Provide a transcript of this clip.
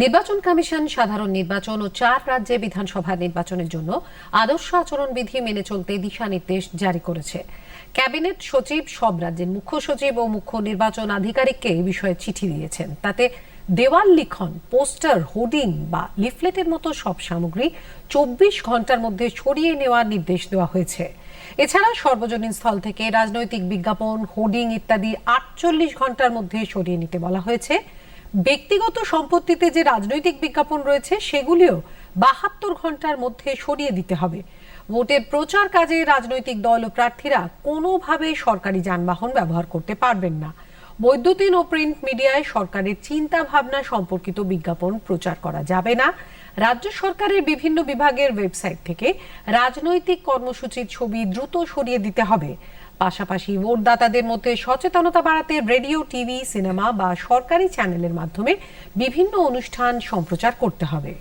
নির্বাচন কমিশন, সাধারণ নির্বাচন ও চার রাজ্যে বিধানসভা নির্বাচনের জন্য আদর্শ আচরণবিধি মেনে চলতে দিশানির্দেশ জারি করেছে। ক্যাবিনেট সচিব সব রাজ্যের মুখ্য সচিব ও মুখ্য নির্বাচন আধিকারিককে এই বিষয়ে চিঠি দিয়েছেন। তাতে দেওয়াল লিখন, পোস্টার, হোর্ডিং বা লিফলেটের মতো সব সামগ্রী চব্বিশ ঘণ্টার মধ্যে সরিয়ে নেওয়ার নির্দেশ দেওয়া হয়েছে। এছাড়া সর্বজনীন স্থল থেকে রাজনৈতিক বিজ্ঞাপন, হোর্ডিং ইত্যাদি আটচল্লিশ ঘণ্টার মধ্যে সরিয়ে নিতে বলা হয়েছে। ব্যক্তিগত সম্পত্তিতে যে রাজনৈতিক বিজ্ঞাপন রয়েছে, সেগুলিও বাহাত্তর ঘণ্টার মধ্যে সরিয়ে দিতে হবে। ভোটের প্রচার কাজে রাজনৈতিক দল ও প্রার্থীরা কোনোভাবে সরকারি যানবাহন ব্যবহার করতে পারবেন না। বৈদ্যুতিন ও প্রিন্ট মিডিয়ায় সরকারের চিন্তা ভাবনা সম্পর্কিত বিজ্ঞাপন প্রচার করা যাবে না। রাজ্য সরকারের বিভিন্ন বিভাগের ওয়েবসাইট থেকে রাজনৈতিক কর্মসূচির ছবি দ্রুত সরিয়ে দিতে হবে। পাশাপাশি ভোটদাতাদের মধ্যে সচেতনতা বাড়াতে রেডিও, টিভি, সিনেমা বা সরকারি চ্যানেলের মাধ্যমে বিভিন্ন অনুষ্ঠান সম্প্রচার করতে হবে।